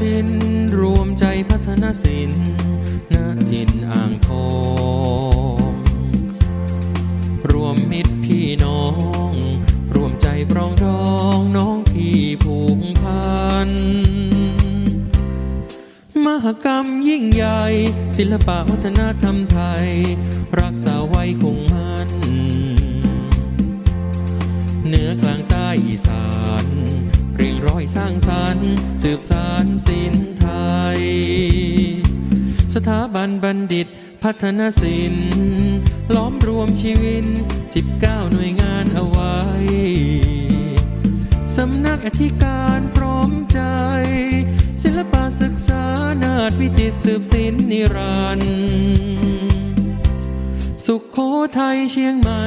สินรวมใจพัฒนศิลป์ณจินอ่างทอง รวมมิตรพี่น้อง รวมใจปรองดองน้องพี่ผูกพัน มหกรรมยิ่งใหญ่ ศิลปะวัฒนธรรมไทย รักษาไว้คงมันเหนือกลางใต้อีสาน สืบสารศิลป์ไทย สถาบันบัณฑิตพัฒนศิลป์ล้อมรวมชีวิต 19 หน่วยงานเอาไว้ สำนักอธิการพร้อมใจ ศิลปศึกษานาฏวิจิตสืบศิลป์นิรันดร์สุขโขทัยเชียงใหม่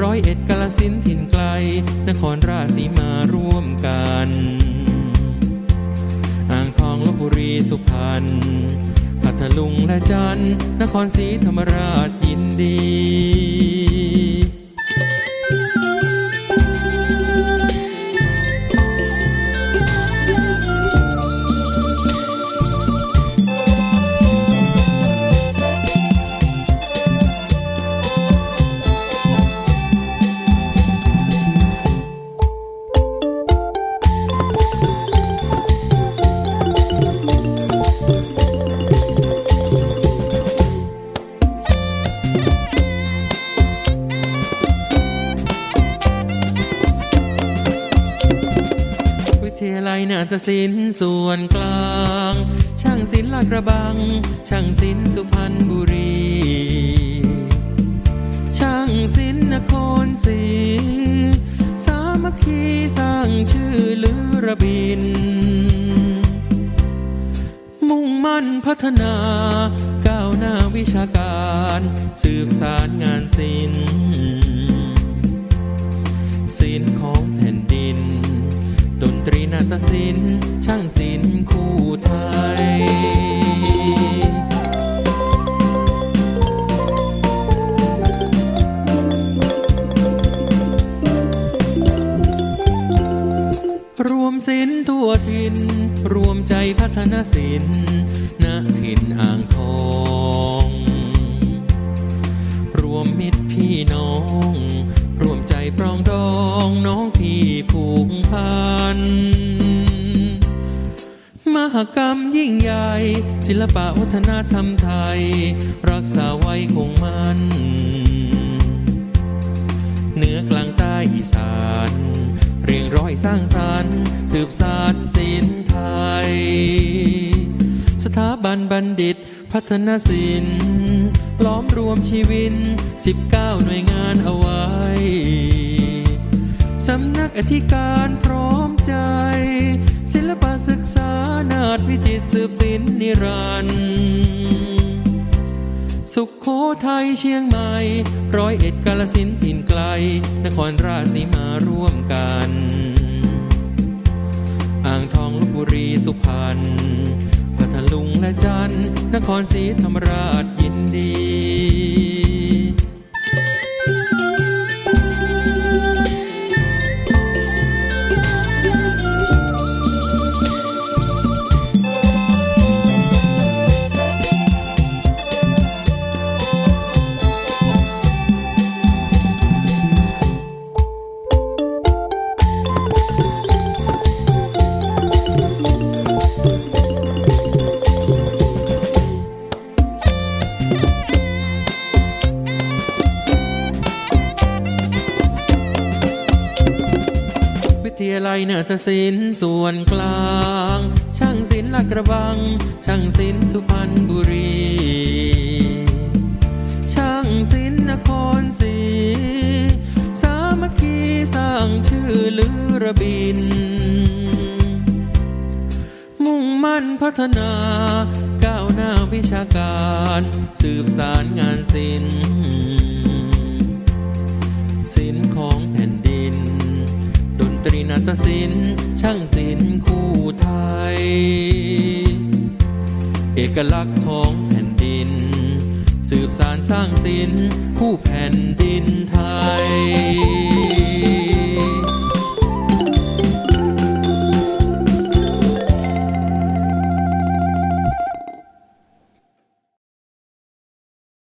ร้อยเอ็ดกาลสินถิ่นไกล นครราชสีมา พัทลุงและจันท์นครศรีธรรมราชยินดี นาฏศิลป์ส่วนกลาง ช่างศิลป์ลาดกระบัง ช่างศิลป์สุพรรณบุรี ช่างศิลป์นครศรีสามัคคีสร้างชื่อลือระบิน มุ่งมั่นพัฒนาก้าวหน้าวิชาการ สืบสารงานศิลป์ ตรีนาฏศิลป์ช่างศิลป์คู่ไทยรวมศิลทั่วถิ่นรวมใจพัฒนาศิลณถิ่นอ่างทอง รวมมิตรพี่น้อง รวมใจปรองดอง น้องพี่ผูกพันมหกรรมยิ่งใหญ่ ศิลปะวัฒนธรรมไทย รักษาไว้คงมันเหนือกลางใต้อีสาน เรียงร้อยสร้างสรรค์สืบสารศิลป์ไทย สถาบันบัณฑิต พัฒนศิลป์ล้อมรวมชีวิต19 หน่วยงานเอาไว้ สำนักอธิการพร้อมใจ ศิลปศึกษานาฏวิจิตสืบศิลนิรันดร์สุขโขทัยเชียงใหม่ ร้อยเอ็ดกาลสินถิ่นไกล นครราชสีมาร่วมกัน อ่างทองลบบุรีสุพรรณพัทลุงและจันทร์นครศรีธรรมราชยินดี วิทยาลัยนาฏศิลป์ส่วนกลาง ช่างศิลป์ลาดกระบัง ช่างศิลป์สุพรรณบุรี ช่างศิลป์นครศรีสามัคคีสร้างชื่อลือระบิน มุ่งมั่นพัฒนา ก้าวหน้าวิชาการ สืบสารงานศิลป์ ศิลป์ช่างศิลป์คู่ไทย เอกลักษณ์ของแผ่นดิน สืบสานสร้างศิลป์คู่แผ่นดินไทย